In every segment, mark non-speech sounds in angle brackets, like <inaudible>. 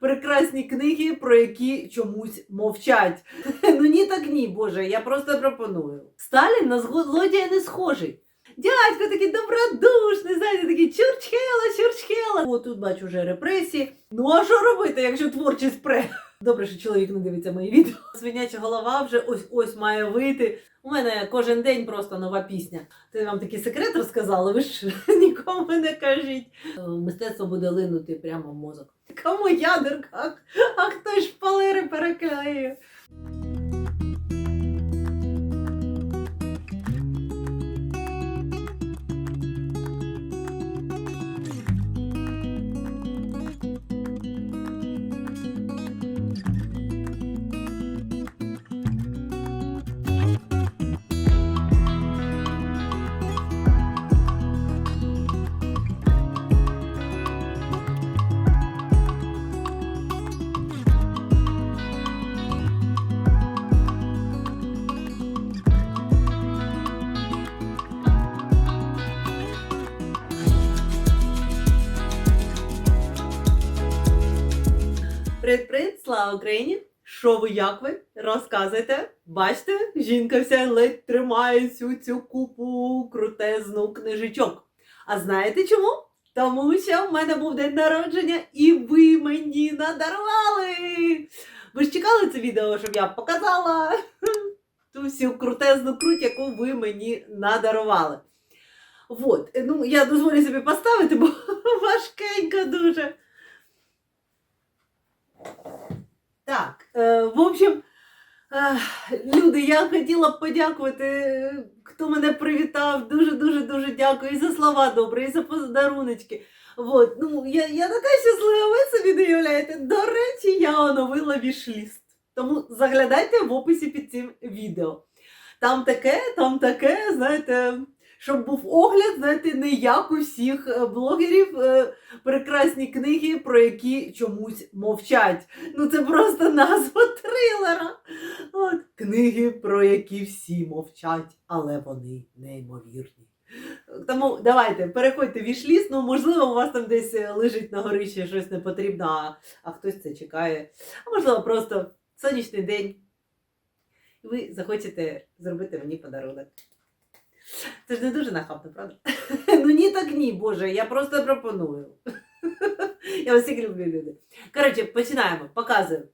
прекрасні книги, про які чомусь мовчать. <laughs> Ну ні, так ні, Боже, я просто пропоную. Сталін на злодія не схожий. Дядько такий добродушний, знаєте, такий чурчхела, чурчхела. О, тут бачу вже репресії. Ну а що робити, якщо творчість пре? <laughs> Добре, що чоловік не дивиться мої відео. <laughs> Свиняча голова вже ось ось має вийти. У мене кожен день просто нова пісня. Це вам такий секрет розказала, ви ж нікому не кажіть. Е, Мистецтво буде линути прямо в мозок. Кому ядерка, а, а хто ж слава Україні! Що ви, як ви? Розказуйте. Бачите, жінка вся ледь тримає всю цю купу крутезну книжечок. А знаєте чому? Тому що в мене був день народження і ви мені надарували. Ви ж чекали це відео, щоб я показала ту всю крутезну круть, яку ви мені надарували. Вот, ну я дозволю собі поставити, бо <laughs> важкенько дуже. Так, е, в общем, е, люди, я хотіла б подякувати, е, хто мене привітав. Дуже-дуже дуже дякую і за слова добрі, і за подаруночки. Вот, ну, я, я така щаслива, ви собі не уявляєте. До речі, я оновила вішліст. Тому заглядайте в описі під цим відео. Там таке, там таке, знаєте, щоб був огляд, знаєте, не як у всіх е, блогерів. е, прекрасні книги, про які чомусь мовчать. Ну це просто назва трилера. От. Книги, про які всі мовчать, але вони неймовірні. Тому давайте, переходьте в вішліст, ну можливо, у вас там десь е, лежить на горищі щось не потрібно, а, а хтось це чекає. А можливо, просто сонячний день. І ви захочете зробити мені подарунок. Це ж не дуже нахабно, правда? <laughs> Ну ні, так ні, Боже, я просто пропоную. <laughs> Я всіх люблю, люди. Коротше, починаємо, показую.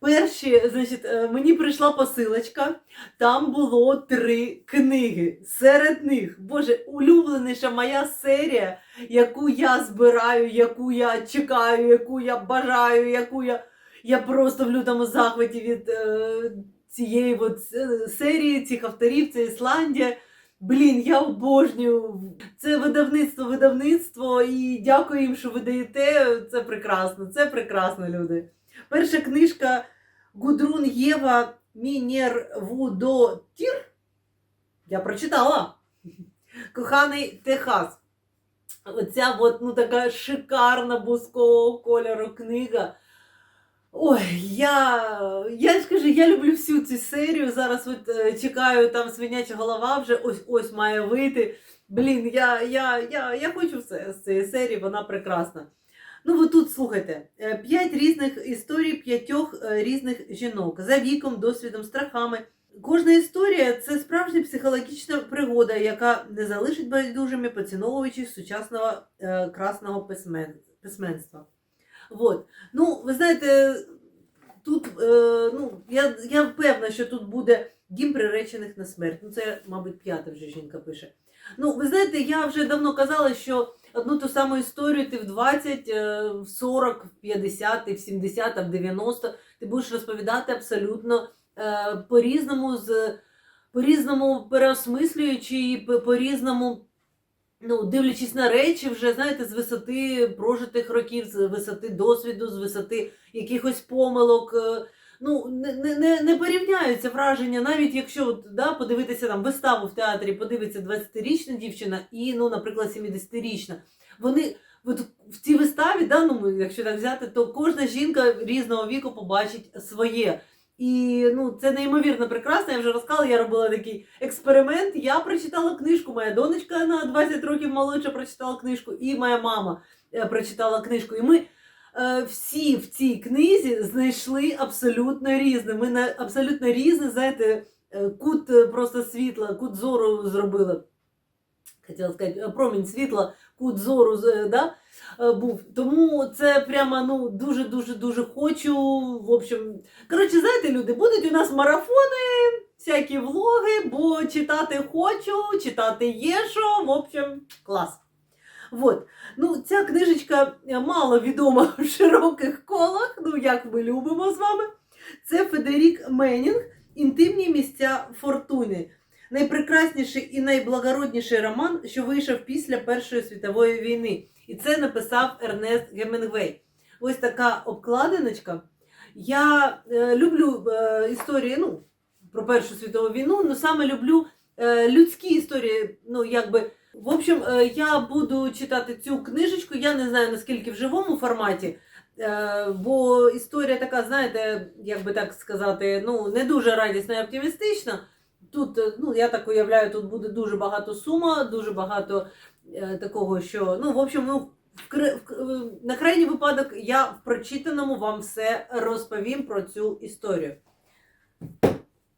Перші, значить, е, мені прийшла посилочка, там було три книги. Серед них, Боже, улюбленіша моя серія, яку я збираю, яку я чекаю, яку я бажаю, яку я. Я просто в лютому захваті від е, цієї от е, серії, цих авторів, це Ісландія. Блін, я обожнюю. Це видавництво, видавництво, і дякую їм, що ви даєте. Це прекрасно, це прекрасно, люди. Перша книжка Гудрун Єва Мінєрвудотір. Я прочитала. Коханий Техас. Оця от, ну, така шикарна бускового кольору книга. Ой, я, я ж кажу, я люблю всю цю серію. Зараз от е, чекаю, там свиняча голова вже ось ось має вийти. Блін, я, я, я, я хочу все з цієї серії, вона прекрасна. Ну, ви тут слухайте: е, п'ять різних історій п'ятьох е, різних жінок за віком, досвідом, страхами. Кожна історія це справжня психологічна пригода, яка не залишить байдужими поціновувачів сучасного красного письмен, письменства. Вот. Ну, ви знаєте, тут е, ну, я, я впевнена, що тут буде дім приречених на смерть. Ну, це, мабуть, п'ята вже жінка пише. Ну, ви знаєте, я вже давно казала, що одну ту саму історію ти в 20, е, в 40, в 50, в 70, в 90 ти будеш розповідати абсолютно е, по-різному, по-різному переосмислюючи і по-різному ну, дивлячись на речі, вже знаєте, з висоти прожитих років, з висоти досвіду, з висоти якихось помилок. е, Ну, не, не, не, порівняються враження, навіть якщо да, подивитися там виставу в театрі, подивиться 20-річна дівчина і, ну, наприклад, 70-річна. Вони от в цій виставі, да, ну, якщо так взяти, то кожна жінка різного віку побачить своє. І ну, це неймовірно прекрасно. Я вже розказала, я робила такий експеримент. Я прочитала книжку, моя донечка на 20 років молодша прочитала книжку, і моя мама е, прочитала книжку. І ми е, всі в цій книзі знайшли абсолютно різне. Ми на абсолютно різне, знаєте, е, кут е, просто світла, кут зору зробили. Хотіла сказати, е, промінь світла, кут зору да, е, був. Тому це прямо ну, дуже-дуже дуже хочу. В общем, коротше, знаєте, люди, будуть у нас марафони, всякі влоги, бо читати хочу, читати є що. В общем, клас. Вот. Ну, ця книжечка е, мало відома <laughs> в широких колах, ну як ми любимо з вами. Це Федерік Менінг Інтимні місця фортуни. Найпрекрасніший і найблагородніший роман, що вийшов після Першої світової війни. І це написав Ернест Гемінгвей. Ось така обкладиночка. Я е, люблю е, історії ну, про Першу світову війну, але саме люблю е, людські історії. Ну, якби, в общем, е, я буду читати цю книжечку. Я не знаю наскільки в живому форматі. Е, Бо історія така, знаєте, як би так сказати, ну не дуже радісна і оптимістична. Тут, е, ну я так уявляю, тут буде дуже багато сума, дуже багато е, такого, що ну, в общем, ну е, на крайній випадок я в прочитаному вам все розповім про цю історію.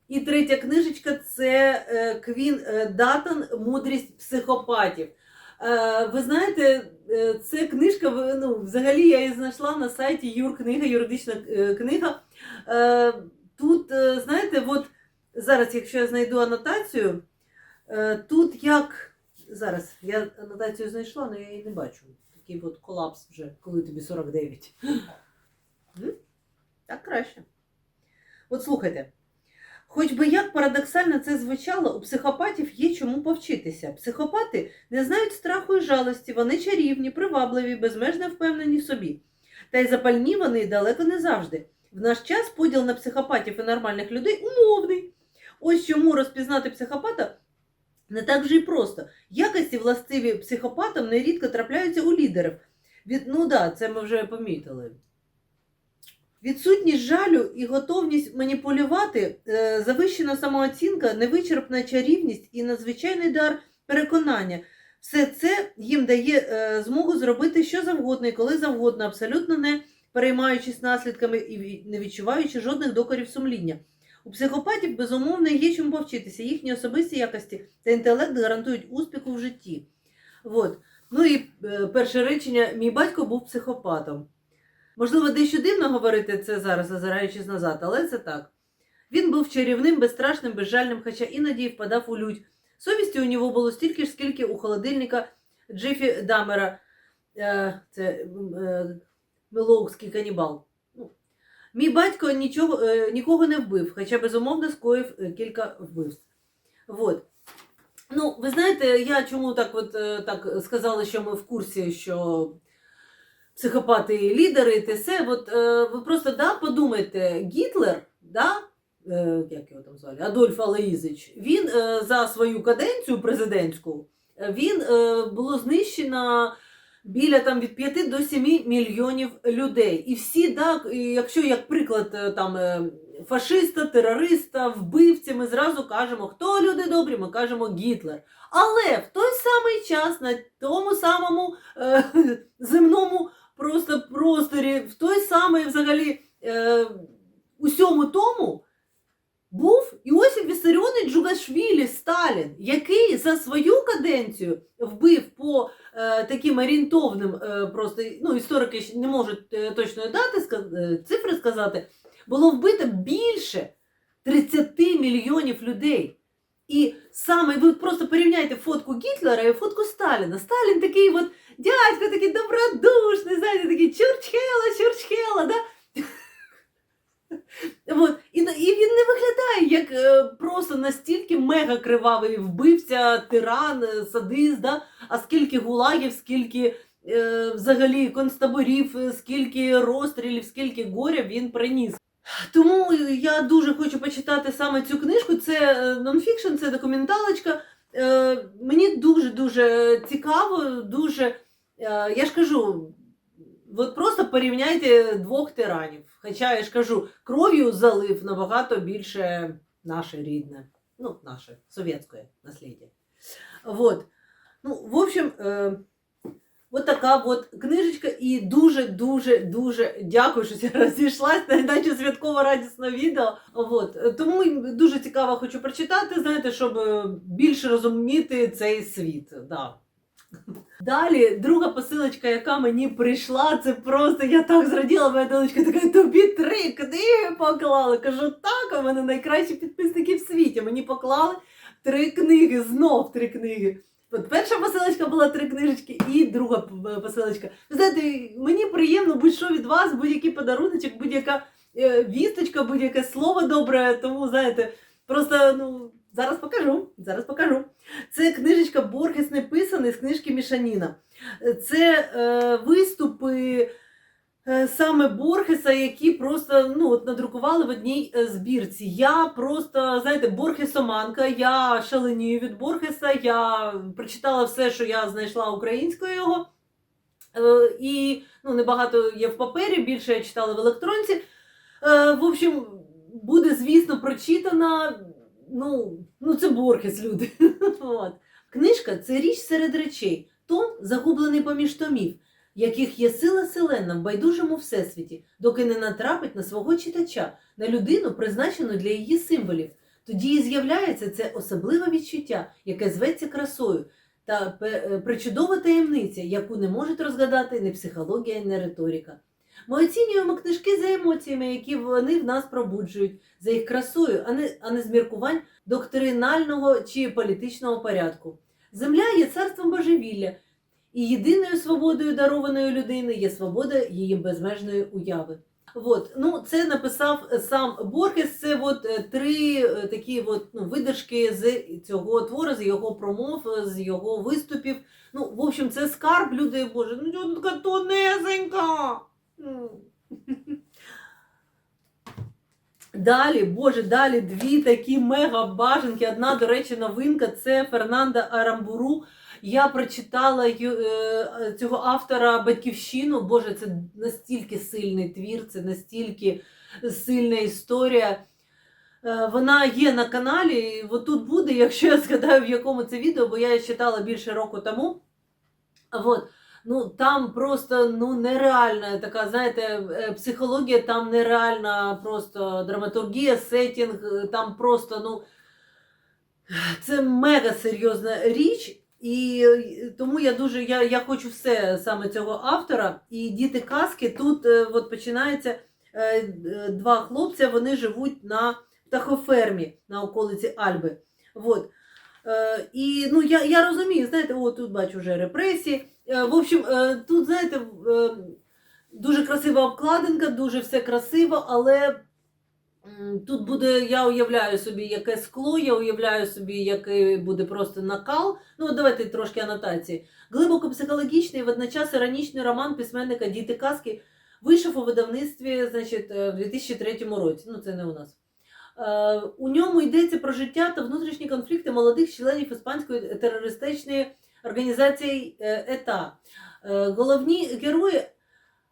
І третя книжечка це Квін Датон Мудрість психопатів. Ви знаєте, це книжка, ну, взагалі я її знайшла на сайті Юркнига, юридична книга. Тут, знаєте, от зараз, якщо я знайду анотацію, е, тут як. Зараз я анотацію знайшла, але я її не бачу. Такий от колапс вже, коли тобі 49. Так краще. От слухайте. Хоч би як парадоксально це звучало, у психопатів є чому повчитися. Психопати не знають страху і жалості, вони чарівні, привабливі, безмежно впевнені в собі. Та й запальні вони далеко не завжди. В наш час поділ на психопатів і нормальних людей умовний. Ось чому розпізнати психопата не так вже й просто. Якості, властиві психопатам, нерідко трапляються у лідерів. Від, ну да, це ми вже помітили. Відсутність жалю і готовність маніпулювати, е, завищена самооцінка, невичерпна чарівність і надзвичайний дар переконання. Все це їм дає е, змогу зробити що завгодно і коли завгодно, абсолютно не переймаючись наслідками і не відчуваючи жодних докорів сумління. У психопатів, безумовно, є чому повчитися. Їхні особисті якості та інтелект гарантують успіху в житті. От. Ну і е, перше речення: мій батько був психопатом. Можливо, дещо дивно говорити це зараз, озираючись назад, але це так. Він був чарівним, безстрашним, безжальним, хоча іноді впадав у лють. Совісті у нього було стільки ж, скільки у холодильника Джефі Дамера. Е, це е, Мелоукський канібал. Мій батько нічого, е, нікого не вбив, хоча безумовно скоїв е, кілька вбивств. Вот. Ну, ви знаєте, я чому так от е, так сказала, що ми в курсі, що психопати і лідери, і те все. От ви просто да, подумайте, Гітлер, да, як його там звали, Адольф Алеїзич, він за свою каденцію президентську він було знищено біля там від 5 до 7 мільйонів людей. І всі, і якщо як приклад е, там е, фашиста, терориста, вбивця, ми зразу кажемо, хто люди добрі, ми кажемо Гітлер. Але в той самий час на тому самому е, <laughs> земному просто просторі, в той самий взагалі е, усьому тому Вісаріонович Джугашвілі Сталін, який за свою каденцію вбив по е, таким орієнтовним, е, просто ну, історики не можуть е, точної дати е, цифри сказати, було вбито більше 30 мільйонів людей. І саме ви просто порівняйте фотку Гітлера і фотку Сталіна. Сталін такий от дядько, такий добродушний, знаєте, такий чурчхела, чурчхела, да? От. І, і він не виглядає як е, просто настільки мега кривавий вбивця, тиран, е, садист, да? а скільки гулагів, скільки е, взагалі концтаборів, е, скільки розстрілів, скільки горя він приніс. Тому я дуже хочу почитати саме цю книжку. Це нонфікшн, це документалочка. Е, Мені дуже-дуже цікаво, дуже. е, Я ж кажу, от просто порівняйте двох тиранів. Хоча я ж кажу, кров'ю залив набагато більше наше рідне, ну, наше совєтське наслідя. Вот. Ну, в общем, е, От така от книжечка, і дуже-дуже дуже дякую, що я розійшлась, наче святково радісне відео. От. Тому дуже цікаво хочу прочитати, знаєте, щоб е, більше розуміти цей світ. Да. Далі, друга посилочка, яка мені прийшла, це просто я так зраділа, моя донечка така, тобі три книги поклали. Кажу, так, у мене найкращі підписники в світі. Мені поклали три книги, знов три книги. От перша посилочка була три книжечки, і друга посилочка. Ви знаєте, мені приємно будь-що від вас, будь-який подаруночок, будь-яка е, вісточка, будь-яке слово добре. Тому, знаєте, просто ну, зараз покажу. Зараз покажу. Це книжечка Боргес не писаний з книжки Мішаніна. Це е, виступи е, саме Борхеса, які просто ну, от, надрукували в одній е, збірці. Я просто, знаєте, Борхесоманка, я шаленію від Борхеса, я прочитала все, що я знайшла українською його. Е, і ну, небагато є в папері, більше я читала в електронці. Е, в общем, буде, звісно, прочитана. Ну, ну це Борхес, люди. <laughs> От. Книжка це річ серед речей, том загублений поміж томів, яких є сила селена в байдужому всесвіті, доки не натрапить на свого читача, на людину, призначену для її символів. Тоді і з'являється це особливе відчуття, яке зветься красою, та е, причудова таємниця, яку не можуть розгадати ні психологія, ні риторика. Ми оцінюємо книжки за емоціями, які вони в нас пробуджують, за їх красою, а не, а не з міркувань доктринального чи політичного порядку. Земля є царством божевілля, і єдиною свободою дарованої людини є свобода її безмежної уяви. От, ну, це написав сам Борхес. Це от е, три е, такі от, ну, видержки з цього твору, з його промов, з його виступів. Ну, в общем, це скарб, люди Боже, ну така тонесенька. Ну. Далі, боже, далі дві такі мега бажанки. Одна, до речі, новинка це Фернанда Арамбуру. Я прочитала е, цього автора Батьківщину. Боже, це настільки сильний твір, це настільки сильна історія. Е, Вона є на каналі. і тут буде, <laughs> якщо я згадаю, в якому це відео, бо я її читала більше року тому. От. Ну, там просто ну, нереальна така, знаєте, е, психологія, там нереальна просто драматургія, сетінг, е, там просто, ну, це мега серйозна річ. І тому я дуже я, я хочу все саме цього автора. І діти казки тут е, от починається два хлопця, вони живуть на птахофермі на околиці Альби. От. І ну, я, я розумію, знаєте, о, тут бачу вже репресії. Е, в общем, е, тут, знаєте, е, дуже красива обкладинка, дуже все красиво, але тут буде, я уявляю собі, яке скло, я уявляю собі, який буде просто накал. Ну, давайте трошки анотації. Глибоко психологічний, водночас іронічний роман письменника Діти казки вийшов у видавництві значить, в 2003 році. Ну, це не у нас. У ньому йдеться про життя та внутрішні конфлікти молодих членів іспанської терористичної організації е, ЕТА. Е, Головні герої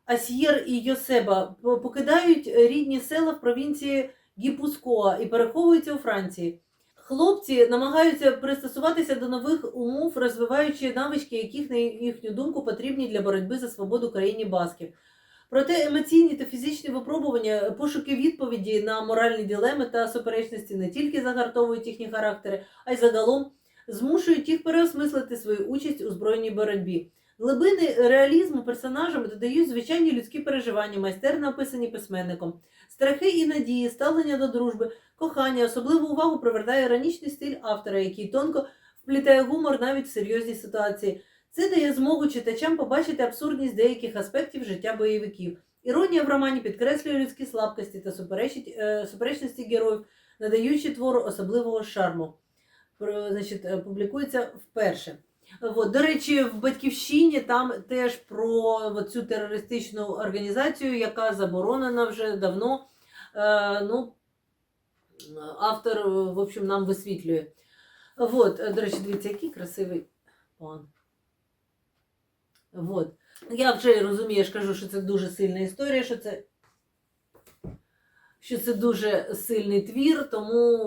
Асьєр і Йосеба покидають рідні села в провінції Гіпускоа і переховуються у Франції. Хлопці намагаються пристосуватися до нових умов, розвиваючи навички, яких, на їхню думку, потрібні для боротьби за свободу країні басків. Проте емоційні та фізичні випробування, пошуки відповіді на моральні дилеми та суперечності не тільки загартовують їхні характери, а й загалом змушують їх переосмислити свою участь у збройній боротьбі. Глибини реалізму персонажам додають звичайні людські переживання, майстерно описані письменником. Страхи і надії, ставлення до дружби, кохання, особливу увагу привертає іронічний стиль автора, який тонко вплітає гумор навіть в серйозні ситуації. Це дає змогу читачам побачити абсурдність деяких аспектів життя бойовиків. Іронія в романі підкреслює людські слабкості та е, суперечності героїв, надаючи твору особливого шарму. Про, значить, е, публікується вперше. От, до речі, в батьківщині там теж про цю терористичну організацію, яка заборонена вже давно. Е, ну, автор, в общем, нам висвітлює. От, е, до речі, дивіться, який красивий пан. Вот. Я вже розумію, я ж кажу, що це дуже сильна історія, що це, що це дуже сильний твір, тому,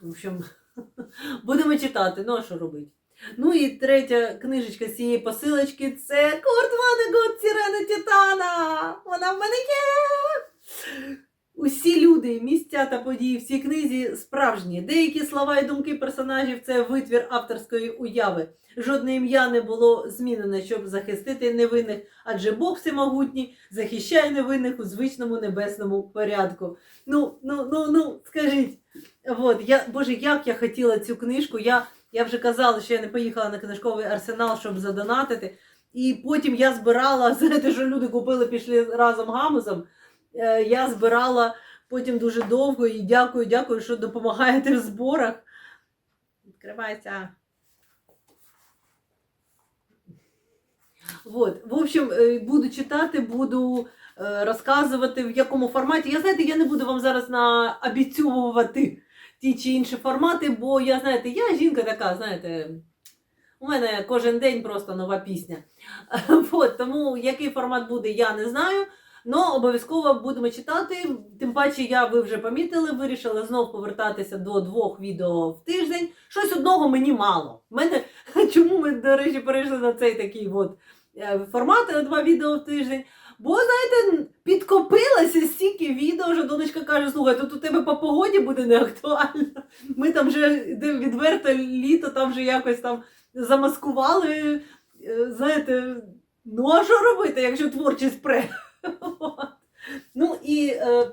в общем, <laughs> будемо читати. Ну, а що робити? Ну і третя книжечка з цієї посилочки це Курт Ванегут Сірена Титана. Вона в мене є. Усі люди, місця та події в цій книзі справжні. Деякі слова і думки персонажів це витвір авторської уяви. Жодне ім'я не було змінене, щоб захистити невинних, адже Бог всемогутній захищає невинних у звичному небесному порядку. Ну, ну, ну, ну, скажіть. От, я, Боже, як я хотіла цю книжку. Я, я вже казала, що я не поїхала на книжковий арсенал, щоб задонатити. І потім я збирала, <laughs> знаєте, що люди купили, пішли разом гамузом. Е, Я збирала потім дуже довго і дякую, дякую, що допомагаєте в зборах. Відкривається. Вот. В общем, е, буду читати, буду розказувати, в якому форматі. Я знаєте, я не буду вам зараз наобіцювати ті чи інші формати, бо я, знаєте, я жінка така, знаєте, у мене кожен день просто нова пісня. <laughs> Вот, тому який формат буде, я не знаю. Но обов'язково будемо читати. Тим паче, я ви вже помітили, вирішила знов повертатися до двох відео в тиждень. Щось одного мені мало. Мене <laughs> чому ми, до речі, перейшли на цей такий от е, формат е, два відео в тиждень? Бо, знаєте, підкопилося стільки відео, що донечка каже, слухай, тут у тебе по погоді буде не актуально. Ми там вже відверто літо там вже якось там замаскували. Е, Знаєте, ну а що робити, якщо творчість пре? Ну і е,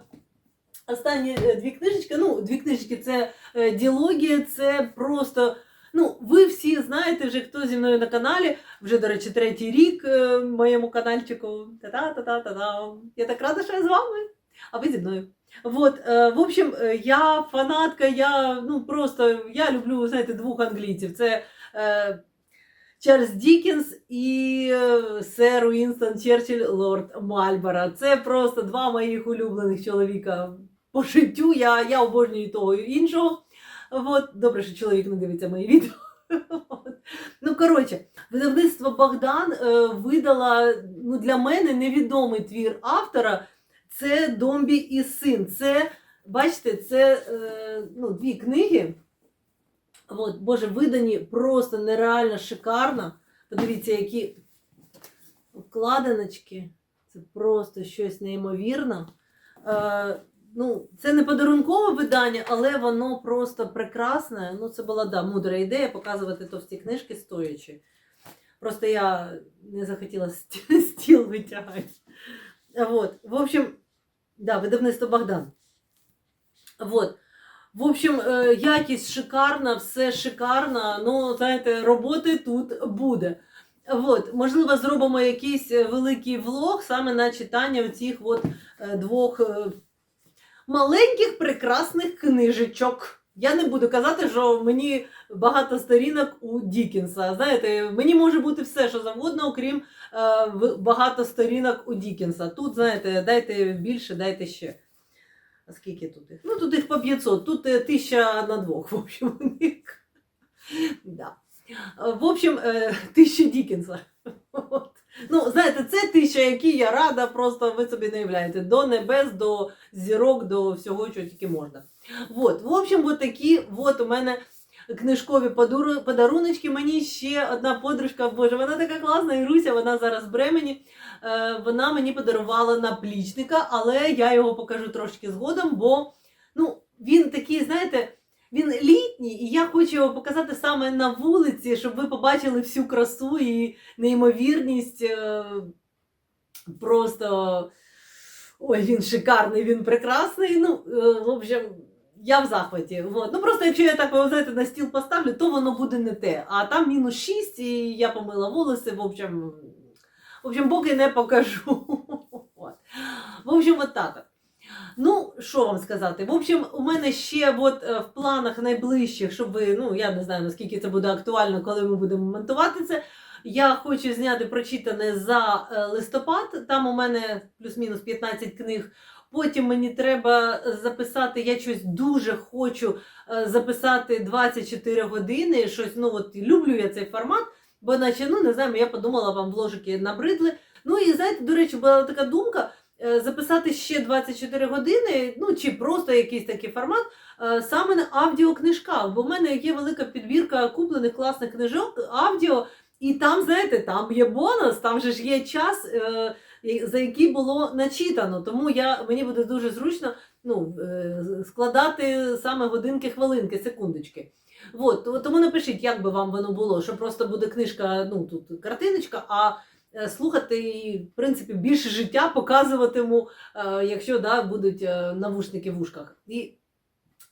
останні е, дві книжечки. Ну, дві книжечки це е, діалогія, це просто. Ну, ви всі знаєте вже, хто зі мною на каналі, вже, до речі, третій рік е, моєму каналчику. Та-та-та-та-та. Я так рада, що я з вами, а ви зі мною. Вот, е, в общем, е, я фанатка, я ну просто я люблю, знаєте, двох англійців. Це е, Чарльз Дікінс і сер Уінстон Черчилль Лорд Мальборо. Це просто два моїх улюблених чоловіка по життю. Я, я обожнюю того іншого. От, добре, що чоловік не дивиться мої відео. Ну, коротше, видавництво Богдан е, видала ну, для мене невідомий твір автора. Це Домбі і син. Це, бачите, це е, ну, дві книги. От, Боже, видані просто нереально шикарно. Подивіться, які вкладиночки. Це просто щось неймовірне. Ну, це не подарункове видання, але воно просто прекрасне. Ну, це була да, мудра ідея показувати товсті книжки стоячи. Просто я не захотіла <laughs> стіл витягати. Вот. В общем, да, видавництво Богдан. Вот. В общем, е, якість шикарна, все шикарно. Ну, знаєте, роботи тут буде. От, можливо, зробимо якийсь е, великий влог саме на читання цих от е, двох маленьких прекрасних книжечок. Я не буду казати, що мені багато сторінок у Дікінса. Знаєте, мені може бути все, що завгодно, окрім е, багато сторінок у Дікінса. Тут, знаєте, дайте більше, дайте ще. А скільки тут їх? Ну, тут їх по 500, тут е, тисяча на двох, в общем, у них. Да. Е, В общем, е, тисяча Дікінса. От. Ну, знаєте, це тисяча, які я рада, просто ви собі не уявляєте. До небес, до зірок, до всього, що тільки можна. Вот. В общем, от такі от у мене книжкові подаруночки. Мені ще одна подружка, боже, вона така класна, Іруся, вона зараз в Бремені. Е, Вона мені подарувала наплічника, але я його покажу трошки згодом, бо ну, він такий, знаєте, він літній, і я хочу його показати саме на вулиці, щоб ви побачили всю красу і неймовірність. е, Просто ой, він шикарний, він прекрасний. Ну, е, в общем, я в захваті. Вот. Ну просто якщо я так знаєте, на стіл поставлю, то воно буде не те. А там мінус 6, і я помила волоси, в общем, в общем, поки не покажу. <laughs> От. В общем, от так. Ну, що вам сказати? В общем, у мене ще от е, в планах найближчих, щоб ви, ну я не знаю наскільки це буде актуально, коли ми будемо монтувати це. Я хочу зняти прочитане за е, листопад. Там у мене плюс-мінус 15 книг. Потім мені треба записати, я щось дуже хочу е, записати 24 години. Щось, ну от люблю я цей формат, бо наче, ну не знаю, я подумала, вам вложики набридли. Ну і знаєте, до речі, була така думка. Е, записати ще 24 години, ну чи просто якийсь такий формат, е, саме на аудіокнижках. Бо в мене є велика підбірка куплених класних книжок, аудіо, і там, знаєте, там є бонус, там же ж є час, е, за який було начитано. Тому я, мені буде дуже зручно ну, складати саме годинки, хвилинки, секундочки. От, тому напишіть, як би вам воно було, що просто буде книжка, ну тут картиночка, а слухати, і, в принципі, більше життя показуватиму, е, якщо да, будуть е, навушники в ушках. І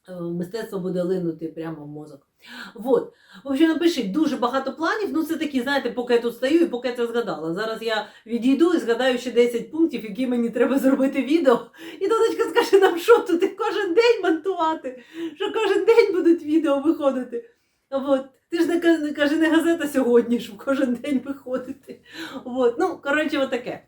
е, мистецтво буде линути прямо в мозок. Вот. В общем, напишіть дуже багато планів. Ну, це такі, знаєте, поки я тут стою і поки я це згадала. Зараз я відійду і згадаю ще 10 пунктів, які мені треба зробити відео. І донечка скаже нам, що тут кожен день монтувати, що кожен день будуть відео виходити. От. Ти ж не каже, не газета сьогодні, щоб кожен день виходити. От. Ну, коротше, отаке.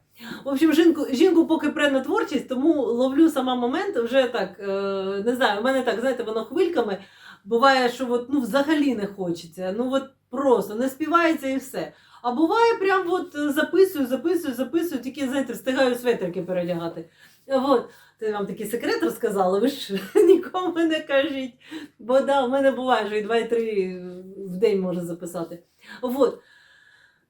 В общем, жінку, жінку поки пре на творчість, тому ловлю сама момент вже так, е, не знаю, у мене так, знаєте, воно хвильками. Буває, що от, ну, взагалі не хочеться. Ну от просто не співається і все. А буває, прям от е, записую, записую, записую, тільки, знаєте, встигаю светрики передягати. От. Ти вам такий секрет розказала, ви ж <laughs> нікому не кажіть. Бо да, в мене буває, що і 2-3 в день може записати. Вот.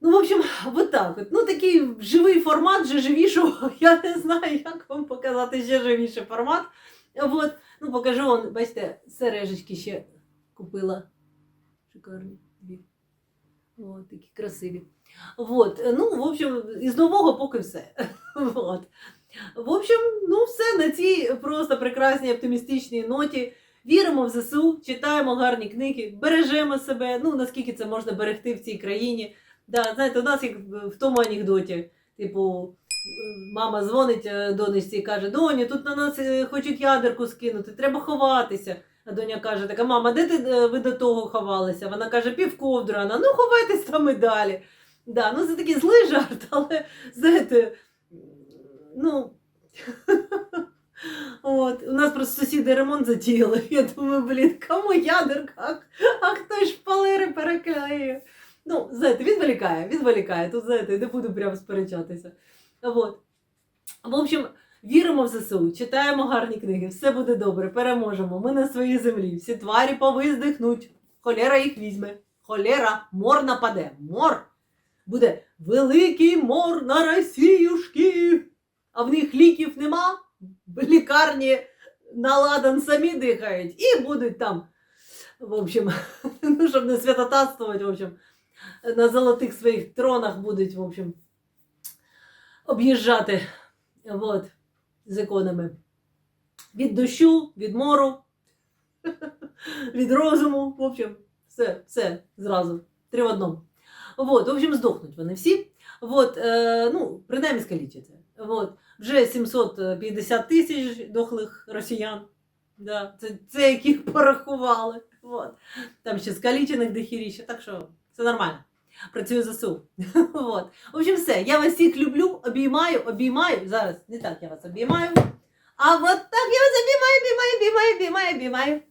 Ну, в общем, вот так. Ну, такий живий формат, вже живішого. <laughs> Я не знаю, як вам показати ще живіший формат. Вот. Ну, покажу вам, бачите, сережечки ще купила. Шикарні. О, такі красиві. Вот. Ну, в общем, із нового поки все. <laughs> Вот. В общем, ну все на цій просто прекрасній оптимістичній ноті. Віримо в ЗСУ, читаємо гарні книги, бережемо себе, ну наскільки це можна берегти в цій країні. Да, знаєте, у нас як в тому анекдоті, типу, мама дзвонить е, донечці і каже: Доню, тут на нас е, хочуть ядерку скинути, треба ховатися. А доня каже: така, мама, де ти е, ви до того ховалися? Вона каже, півковдра. Вона, ну ховайтесь там і далі. Да, ну це такий злий жарт, <laughs> але знаєте, ну. <laughs> От, у нас просто сусіди ремонт затіяли. Я думаю, блін, кому ядерка, а, хто шпалери переклеює. Ну, знаєте, відволікає, відволікає. Тут, знаєте, не буду прямо сперечатися. От. В общем, віримо в ЗСУ, читаємо гарні книги, все буде добре, переможемо. Ми на своїй землі. Всі тварі повиздихнуть. Холера їх візьме. Холера, мор нападе. Мор. Буде великий мор на Росіюшки. А в них ліків нема. Лікарні наладан самі дихають і будуть там. В общем, <laughs> ну, щоб не святотатствувати, в общем, на золотих своїх тронах будуть, в общем, об'їжджати вот, з іконами. Від дощу, від мору, <laughs> від розуму, в общем, все, все зразу. Три в одному. Вот, в общем, здохнуть вони всі. Вот, е, ну, принаймні скалічаться. Вот. Вже 750 тисяч дохлих росіян. Да, це, це яких порахували. Вот. Там ще скалічених дохіріще, так що все нормально. Працюю ЗСУ. <laughs> Вот. В общем, все. Я вас всіх люблю, обіймаю, обіймаю. Зараз не так я вас обіймаю. А от так я вас обіймаю, обіймаю, обіймаю, обіймаю, обіймаю.